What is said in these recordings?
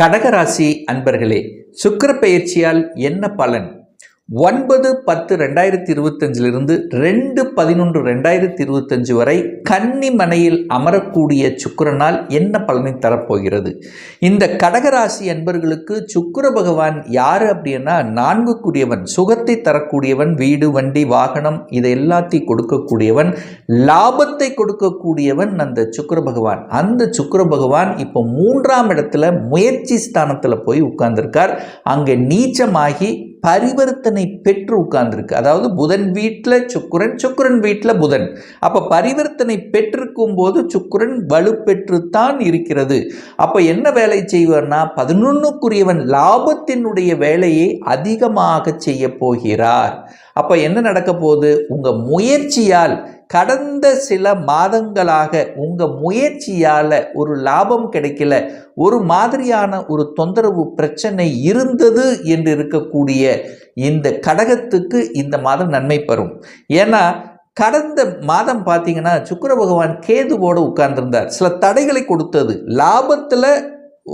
கடகராசி அன்பர்களே சுக்கிர பயிற்சியால் என்ன பலன்? ஒன்பது பத்து ரெண்டாயிரத்தி இருபத்தஞ்சிலிருந்து ரெண்டு பதினொன்று ரெண்டாயிரத்தி இருபத்தஞ்சு வரை கன்னிமனையில் அமரக்கூடிய சுக்கிரனால் என்ன பலனை தரப்போகிறது? இந்த கடகராசி என்பர்களுக்கு சுக்கர பகவான் யார் அப்படின்னா நான்குக்குரியவன் சுகத்தை தரக்கூடியவன் வீடு வண்டி வாகனம் இதை எல்லாத்தையும் கொடுக்கக்கூடியவன் லாபத்தை கொடுக்கக்கூடியவன் அந்த சுக்கிர பகவான். அந்த சுக்கிர பகவான் இப்போ மூன்றாம் இடத்துல முயற்சி ஸ்தானத்தில் போய் உட்கார்ந்திருக்கார். அங்கே நீச்சமாகி பரிவர்த்தனை பெற்று உட்கார்ந்துருக்கு. அதாவது புதன் வீட்டில் சுக்குரன் சுக்குரன் வீட்டில் புதன். அப்போ பரிவர்த்தனை பெற்றிருக்கும் போது சுக்குரன் வலுப்பெற்றுத்தான் இருக்கிறது. அப்போ என்ன வேலை செய்வார்னா பதினொன்றுக்குரியவன் லாபத்தினுடைய வேலையை அதிகமாக செய்ய போகிறார். அப்போ என்ன நடக்க போகுது? உங்கள் முயற்சியால் கடந்த சில மாதங்களாக உங்கள் முயற்சியால் ஒரு லாபம் கிடைக்கல. ஒரு மாதிரியான ஒரு தொந்தரவு பிரச்சனை இருந்தது என்று இருக்கக்கூடிய இந்த கடகத்துக்கு இந்த மாதம் நன்மை பெறும். ஏன்னா கடந்த மாதம் பார்த்தீங்கன்னா சுக்கர பகவான் கேதுவோடு உட்கார்ந்திருந்தார். சில தடைகளை கொடுத்தது. லாபத்தில்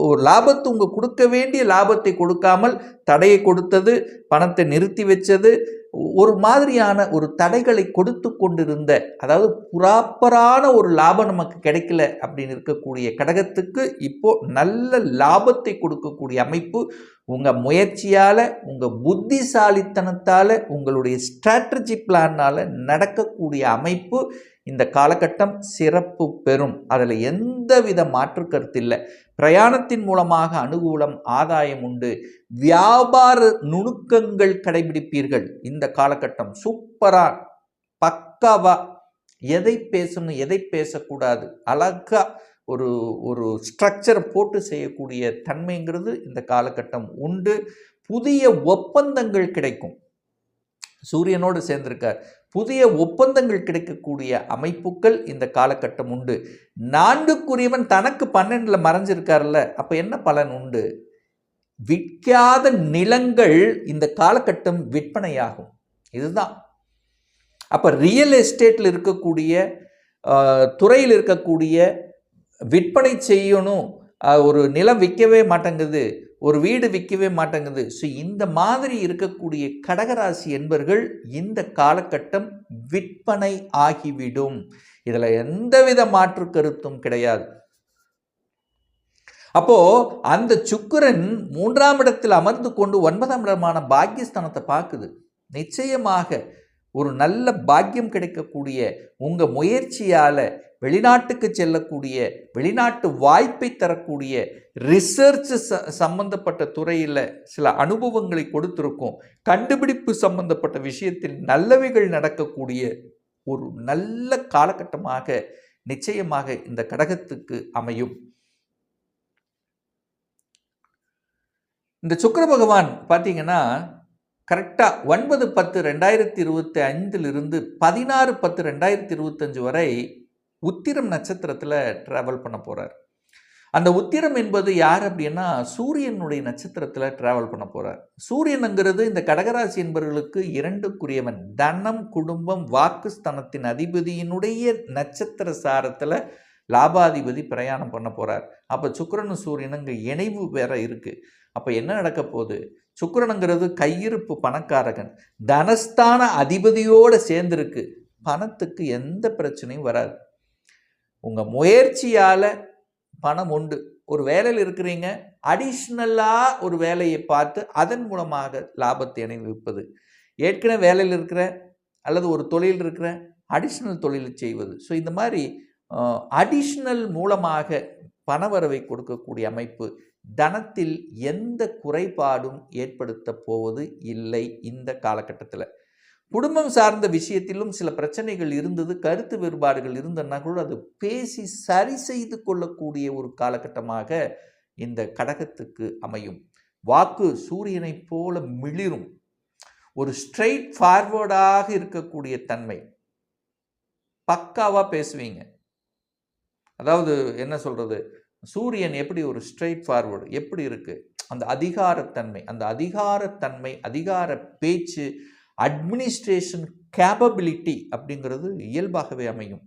ஒரு லாபத்தை உங்கள் கொடுக்க வேண்டிய லாபத்தை கொடுக்காமல் தடையை கொடுத்தது பணத்தை நிறுத்தி வச்சது ஒரு மாதிரியான ஒரு தடைகளை கொடுத்து கொண்டிருந்த அதாவது ப்ராப்பரான ஒரு லாபம் நமக்கு கிடைக்கல அப்படின்னு இருக்கக்கூடிய கடகத்துக்கு இப்போ நல்ல லாபத்தை கொடுக்கக்கூடிய அமைப்பு உங்கள் முயற்சியால் உங்கள் புத்திசாலித்தனத்தால் உங்களுடைய ஸ்ட்ராட்டஜி பிளானால் நடக்கக்கூடிய அமைப்பு இந்த காலகட்டம் சிறப்பு பெறும். அதில் எந்தவித மாற்று கருத்து இல்லை. பிரயாணத்தின் மூலமாக அனுகூலம் ஆதாயம் உண்டு. வியாபார நுணுக்கங்கள் கடைபிடிப்பீர்கள். இந்த காலகட்டம் சூப்பரா பக்காவா எதை பேசணும் எதை பேசக்கூடாது அழகா ஒரு ஒரு ஸ்ட்ரக்சரை போட்டு செய்யக்கூடிய தன்மைங்கிறது இந்த காலகட்டம் உண்டு. புதிய ஒப்பந்தங்கள் கிடைக்கும். சூரியனோடு சேர்ந்திருக்கார். புதிய ஒப்பந்தங்கள் கிடைக்கக்கூடிய அமைப்புகள் இந்த காலகட்டம் உண்டு. நான்குக்குரியவன் தனக்கு பன்னெண்டில் மறைஞ்சிருக்காருல்ல அப்போ என்ன பலன் உண்டு? விற்காத நிலங்கள் இந்த காலகட்டம் விற்பனையாகும். இதுதான். அப்போ ரியல் எஸ்டேட்டில் இருக்கக்கூடிய துறையில் இருக்கக்கூடிய விற்பனை செய்யணும். ஒரு நிலம் விற்கவே மாட்டேங்குது. ஒரு வீடு விற்கவே மாட்டேங்குது. ஸோ இந்த மாதிரி இருக்கக்கூடிய கடகராசி என்பர்கள் இந்த காலகட்டம் விற்பனை ஆகிவிடும். இதில் எந்தவித மாற்று கருத்தும் கிடையாது. அப்போ அந்த சுக்கரன் மூன்றாம் இடத்தில் அமர்ந்து கொண்டு ஒன்பதாம் இடமான பாக்கியஸ்தானத்தை பார்க்குது. நிச்சயமாக ஒரு நல்ல பாக்கியம் கிடைக்கக்கூடிய உங்கள் முயற்சியால் வெளிநாட்டுக்கு செல்லக்கூடிய வெளிநாட்டு வாய்ப்பை தரக்கூடிய ரிசர்ச் ச சம்பந்தப்பட்ட துறையில் சில அனுபவங்களை கொடுத்துருக்கும். கண்டுபிடிப்பு சம்பந்தப்பட்ட விஷயத்தில் நல்லவைகள் நடக்கக்கூடிய ஒரு நல்ல காலகட்டமாக நிச்சயமாக இந்த கடகத்துக்கு அமையும். இந்த சுக்கர பகவான் பார்த்தீங்கன்னா கரெக்டாக ஒன்பது பத்து ரெண்டாயிரத்தி இருபத்தி ஐந்திலிருந்து பதினாறு பத்து ரெண்டாயிரத்தி இருபத்தஞ்சு வரை உத்திரம் நட்சத்திரத்தில் ட்ராவல் பண்ண போகிறார் அந்த உத்திரம் என்பது யார் அப்படின்னா சூரியனுடைய நட்சத்திரத்தில் ட்ராவல் பண்ண போகிறார் சூரியனுங்கிறது இந்த கடகராசி என்பவர்களுக்கு இரண்டுக்குரியவன். தனம் குடும்பம் வாக்குஸ்தனத்தின் அதிபதியினுடைய நட்சத்திர சாரத்தில் லாபாதிபதி பிரயாணம் பண்ண போகிறார் அப்போ சுக்கரனும் சூரியனுங்க இணைவு வேற இருக்குது அப்போ என்ன நடக்க போகுது? சுக்கரனுங்கிறது கையிருப்பு பணக்காரகன். தனஸ்தான அதிபதியோடு சேர்ந்துருக்கு. பணத்துக்கு எந்த பிரச்சனையும் வராது. உங்கள் முயற்சியால் பணம் உண்டு. ஒரு வேலையில் இருக்கிறீங்க அடிஷ்னலாக ஒரு வேலையை பார்த்து அதன் மூலமாக லாபத்தை அணிவிப்பது. ஏற்கனவே வேலையில் இருக்கிற அல்லது ஒரு தொழில் இருக்கிற அடிஷ்னல் தொழில் செய்வது. ஸோ இந்த மாதிரி அடிஷ்னல் மூலமாக பணவரவை கொடுக்கக்கூடிய அமைப்பு தனத்தில் எந்த குறைபாடும் ஏற்படுத்த போவது இல்லை இந்த காலகட்டத்தில். குடும்பம் சார்ந்த விஷயத்திலும் சில பிரச்சனைகள் இருந்தது கருத்து வேறுபாடுகள் இருந்ததுன்னா கூட அது பேசி சரி செய்து கொள்ளக்கூடிய ஒரு காலகட்டமாக இந்த கடகத்துக்கு அமையும். வாக்கு சூரியனைப் போல மிளிரும். ஒரு ஸ்ட்ரெயிட் ஃபார்வர்டாக இருக்கக்கூடிய தன்மை. பக்காவாக பேசுவீங்க. அதாவது என்ன சொல்கிறது சூரியன் எப்படி ஒரு ஸ்ட்ரெயிட் ஃபார்வர்டு எப்படி இருக்குது அந்த அதிகாரத்தன்மை அந்த அதிகாரத்தன்மை அதிகார பேச்சு அட்மினிஸ்ட்ரேஷன் கேப்பபிலிட்டி அப்படிங்கிறது இயல்பாகவே அமையும்.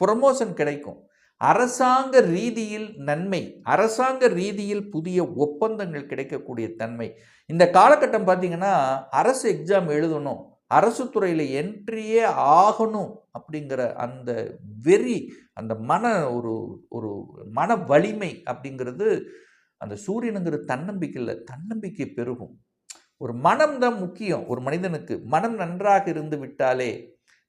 ப்ரொமோஷன் கிடைக்கும். அரசாங்க ரீதியில் நன்மை அரசாங்க ரீதியில் புதிய ஒப்பந்தங்கள் கிடைக்கக்கூடிய தன்மை. இந்த காலகட்டம் பார்த்திங்கன்னா அரசு எக்ஸாம் எழுதணும் அரசு துறையில் என்ட்ரியே ஆகணும் அப்படிங்கிற அந்த வெறி அந்த மன ஒரு ஒரு மன வலிமை அப்படிங்கிறது அந்த சூரியனுங்கிற தன்னம்பிக்கையில் தன்னம்பிக்கை பெருகும். ஒரு மனம் தான் முக்கியம். ஒரு மனிதனுக்கு மனம் நன்றாக இருந்து விட்டாலே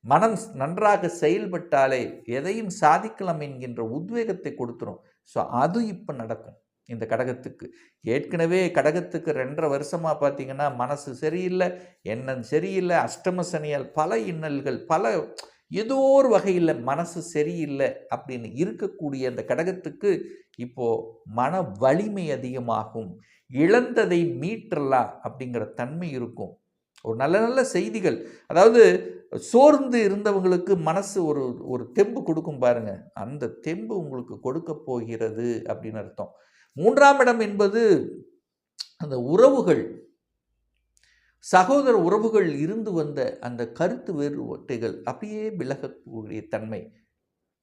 மனம் நன்றாக செயல்பட்டாலே எதையும் சாதிக்கலாம் என்கின்ற உத்வேகத்தை கொடுத்துரும். ஸோ அது இப்போ நடக்கும் இந்த கடகத்துக்கு. ஏற்கனவே கடகத்துக்கு ரெண்டரை வருஷமாக பார்த்தீங்கன்னா மனசு சரியில்லை எண்ணம் சரியில்லை அஷ்டம சனியால் பல இன்னல்கள் பல ஏதோ ஒரு வகையில் மனசு சரியில்லை அப்படின்னு இருக்கக்கூடிய அந்த கடகத்துக்கு இப்போ மன வலிமை அதிகமாகும். இழந்ததை மீட்டலாம் அப்படிங்கிற தன்மை இருக்கும். ஒரு நல்ல நல்ல செய்திகள். அதாவது சோர்ந்து இருந்தவங்களுக்கு மனசு ஒரு ஒரு தெம்பு கொடுக்கும் பாருங்க. அந்த தெம்பு உங்களுக்கு கொடுக்க போகிறது அப்படின்னு அர்த்தம். மூன்றாம் இடம் என்பது அந்த உறவுகள். சகோதர உறவுகள் இருந்து வந்த அந்த கருத்து வேறுபாட்டுகள் அப்படியே விலகக்கூடிய தன்மை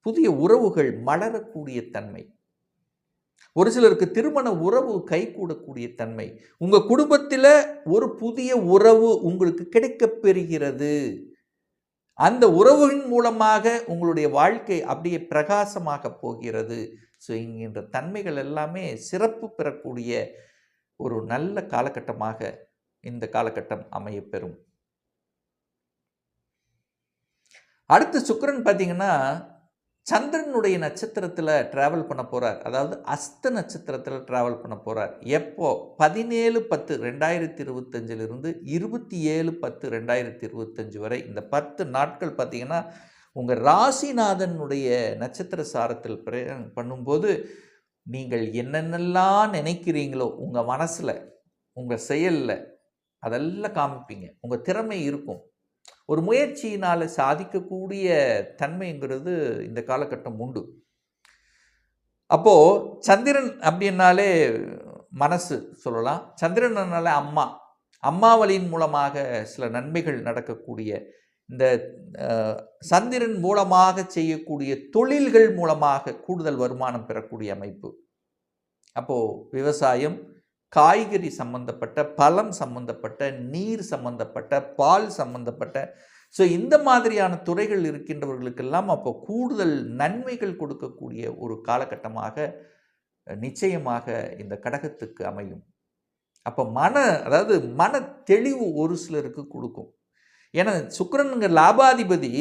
புதிய உறவுகள் மலரக்கூடிய தன்மை ஒரு சிலருக்கு திருமண உறவு கைகூடக்கூடிய தன்மை உங்கள் குடும்பத்தில் ஒரு புதிய உறவு உங்களுக்கு கிடைக்கப் பெறுகிறது. அந்த உறவின் மூலமாக உங்களுடைய வாழ்க்கை அப்படியே பிரகாசமாக போகிறது. ஸோ என்கின்ற தன்மைகள் எல்லாமே சிறப்பு பெறக்கூடிய ஒரு நல்ல காலகட்டமாக இந்த காலகட்டம் அமையப்பெறும். அடுத்து சுக்கரன் பார்த்தீங்கன்னா சந்திரனுடைய நட்சத்திரத்தில் ட்ராவல் பண்ண போகிறார் அதாவது அஸ்த நட்சத்திரத்தில் ட்ராவல் பண்ண போகிறார் எப்போ? பதினேழு பத்து ரெண்டாயிரத்தி இருபத்தஞ்சிலிருந்து இருபத்தி ஏழு பத்து ரெண்டாயிரத்தி இருபத்தஞ்சு வரை. இந்த பத்து நாட்கள் பார்த்தீங்கன்னா உங்கள் ராசிநாதனுடைய நட்சத்திர சாரத்தில் பிரயாணம் பண்ணும்போது நீங்கள் என்னென்னலாம் நினைக்கிறீங்களோ உங்கள் மனசில் உங்கள் செயலில் அதெல்லாம் காமிப்பீங்க. உங்கள் திறமை இருக்கும். ஒரு முயற்சியினால் சாதிக்கக்கூடிய தன்மைங்கிறது இந்த காலகட்டம் உண்டு. அப்போது சந்திரன் அப்படின்னாலே மனசு சொல்லலாம். சந்திரனால அம்மா. அம்மாவளியின் மூலமாக சில நன்மைகள் நடக்கக்கூடிய இந்த சந்திரன் மூலமாக செய்யக்கூடிய தொழில்கள் மூலமாக கூடுதல் வருமானம் பெறக்கூடிய அமைப்பு. அப்போது விவசாயம் காய்கறி சம்பந்தப்பட்ட பழம் சம்பந்தப்பட்ட நீர் சம்பந்தப்பட்ட பால் சம்பந்தப்பட்ட. ஸோ இந்த மாதிரியான துறைகள் இருக்கின்றவர்களுக்கெல்லாம் அப்போ கூடுதல் நன்மைகள் கொடுக்கக்கூடிய ஒரு காலகட்டமாக நிச்சயமாக இந்த கடகத்துக்கு அமையும். அப்போ மன அதாவது மன தெளிவு ஒரு சிலருக்கு கொடுக்கும். ஏன்னா சுக்கிரனுங்க லாபாதிபதி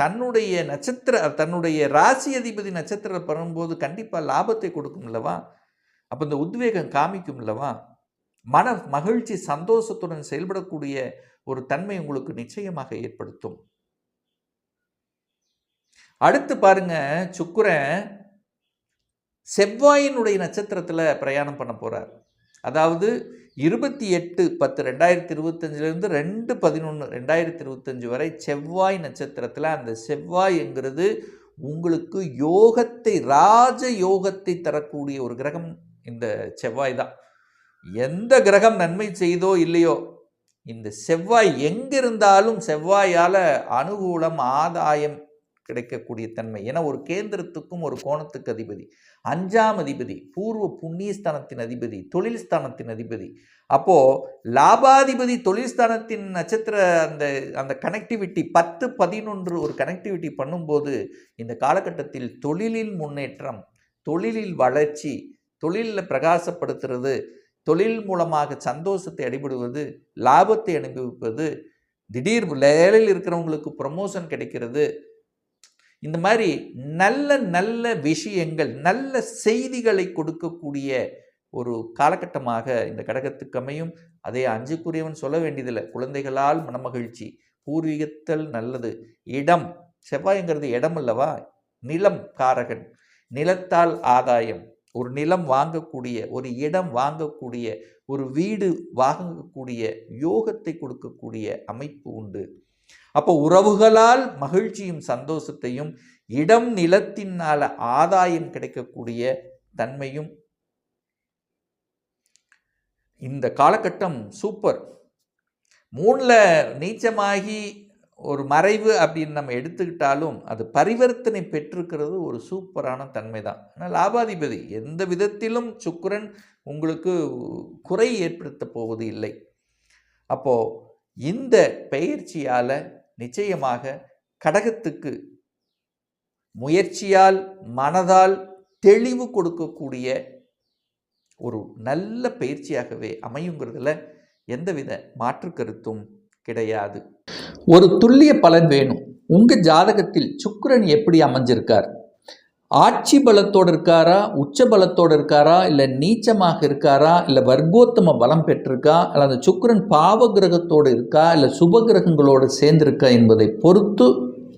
தன்னுடைய நட்சத்திர தன்னுடைய ராசி அதிபதி நட்சத்திரம் பெறும்போது கண்டிப்பாக லாபத்தை கொடுக்கும் இல்லவா அப்போ இந்த உத்வேகம் காமிக்கும் இல்லவா? மன மகிழ்ச்சி சந்தோஷத்துடன் செயல்படக்கூடிய ஒரு தன்மை உங்களுக்கு நிச்சயமாக ஏற்படுத்தும். அடுத்து பாருங்க சுக்கரன் செவ்வாயினுடைய நட்சத்திரத்தில் பிரயாணம் பண்ண போகிறார் அதாவது இருபத்தி எட்டு பத்து ரெண்டாயிரத்தி இருபத்தஞ்சிலேருந்து ரெண்டு பதினொன்று ரெண்டாயிரத்தி இருபத்தஞ்சு வரை செவ்வாய் நட்சத்திரத்தில் அந்த செவ்வாய்ங்கிறது உங்களுக்கு யோகத்தை ராஜ யோகத்தை தரக்கூடிய ஒரு கிரகம் இந்த செவ்வாய் தான். எந்த கிரகம் நன்மை செய்தோ இல்லையோ இந்த செவ்வாய் எங்கிருந்தாலும் செவ்வாயால் அனுகூலம் ஆதாயம் கிடைக்கக்கூடிய தன்மை. ஏன்னா ஒரு கேந்திரத்துக்கும் ஒரு கோணத்துக்கு அதிபதி. அஞ்சாம் அதிபதி பூர்வ புண்ணியஸ்தானத்தின் அதிபதி தொழில் ஸ்தானத்தின் அதிபதி. அப்போது லாபாதிபதி தொழில் ஸ்தானத்தின் நட்சத்திர அந்த அந்த கனெக்டிவிட்டி பத்து பதினொன்று ஒரு கனெக்டிவிட்டி பண்ணும்போது இந்த காலகட்டத்தில் தொழிலில் முன்னேற்றம் தொழிலில் வளர்ச்சி தொழிலில் பிரகாசப்படுத்துறது தொழில் மூலமாக சந்தோஷத்தை அடிபடுவது லாபத்தை அனுபவிப்பது திடீர் வேலையில் இருக்கிறவங்களுக்கு ப்ரமோஷன் கிடைக்கிறது. இந்த மாதிரி நல்ல நல்ல விஷயங்கள் நல்ல செய்திகளை கொடுக்கக்கூடிய ஒரு காலகட்டமாக இந்த கடகத்துக்கு அமையும். அதே அஞ்சுக்குரியவன் சொல்ல வேண்டியதில்லை. குழந்தைகளால் மனமகிழ்ச்சி பூர்வீகத்தல் நல்லது. இடம் செவ்வாய்ங்கிறது இடம் அல்லவா? நிலம் காரகன் நிலத்தால் ஆதாயம். ஒரு நிலம் வாங்கக்கூடிய ஒரு இடம் வாங்கக்கூடிய ஒரு வீடு வாங்கக்கூடிய யோகத்தை கொடுக்கக்கூடிய அமைப்பு உண்டு. அப்போ உறவுகளால் மகிழ்ச்சியும் சந்தோஷத்தையும் இடம் நிலத்தினால ஆதாயம் கிடைக்கக்கூடிய தன்மையும் இந்த காலகட்டம் சூப்பர். மூணில் நீச்சமாகி ஒரு மறைவு அப்படின்னு நம்ம எடுத்துக்கிட்டாலும் அது பரிவர்த்தனை பெற்றிருக்கிறது ஒரு சூப்பரான தன்மை தான் ஆனால் லாபாதிபதி எந்த விதத்திலும் சுக்கரன் உங்களுக்கு குறை ஏற்படுத்த போவது இல்லை. அப்போது இந்த பயிற்சியால் நிச்சயமாக கடகத்துக்கு முயற்சியால் மனதால் தெளிவு கொடுக்கக்கூடிய ஒரு நல்ல பயிற்சியாகவே அமையுங்கிறதுல எந்தவித மாற்று கருத்தும் கிடையாது. ஒரு துல்லிய பலன் வேணும். உங்கள் ஜாதகத்தில் சுக்கரன் எப்படி அமைஞ்சிருக்கார்? ஆட்சி பலத்தோடு இருக்காரா? உச்ச பலத்தோடு இருக்காரா? இல்லை நீச்சமாக இருக்காரா? இல்லை வர்க்கோத்தம பலம் பெற்றிருக்கா? இல்லை அந்த சுக்கிரன் பாவ கிரகத்தோடு இருக்கா? இல்லை சுப கிரகங்களோடு சேர்ந்திருக்கா என்பதை பொறுத்து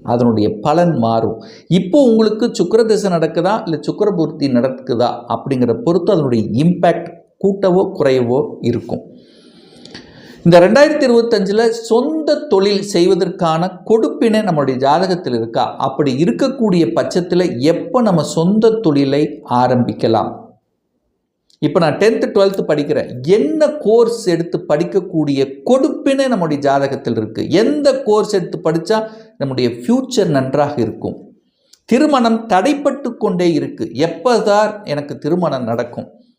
அதனுடைய பலன் மாறும். இப்போ உங்களுக்கு சுக்கிர திசை நடக்குதா? இல்லை சுக்கரபூர்த்தி நடக்குதா? அப்படிங்கிற பொறுத்து அதனுடைய இம்பேக்ட் கூட்டவோ குறையவோ இருக்கும். இந்த ரெண்டாயிரத்தி இருபத்தஞ்சில் சொந்த தொழில் செய்வதற்கான கொடுப்பினை நம்மளுடைய ஜாதகத்தில் இருக்கா? அப்படி இருக்கக்கூடிய பட்சத்தில் எப்போ நம்ம சொந்த தொழிலை ஆரம்பிக்கலாம்? இப்போ நான் டென்த்து டுவெல்த்து படிக்கிறேன். என்ன கோர்ஸ் எடுத்து படிக்கக்கூடிய கொடுப்பினை நம்முடைய ஜாதகத்தில் இருக்குது எந்த கோர்ஸ் எடுத்து படித்தா நம்முடைய ஃப்யூச்சர் நன்றாக இருக்கும்? திருமணம் தடைப்பட்டு கொண்டே இருக்குது எப்போதான் எனக்கு திருமணம் நடக்கும்?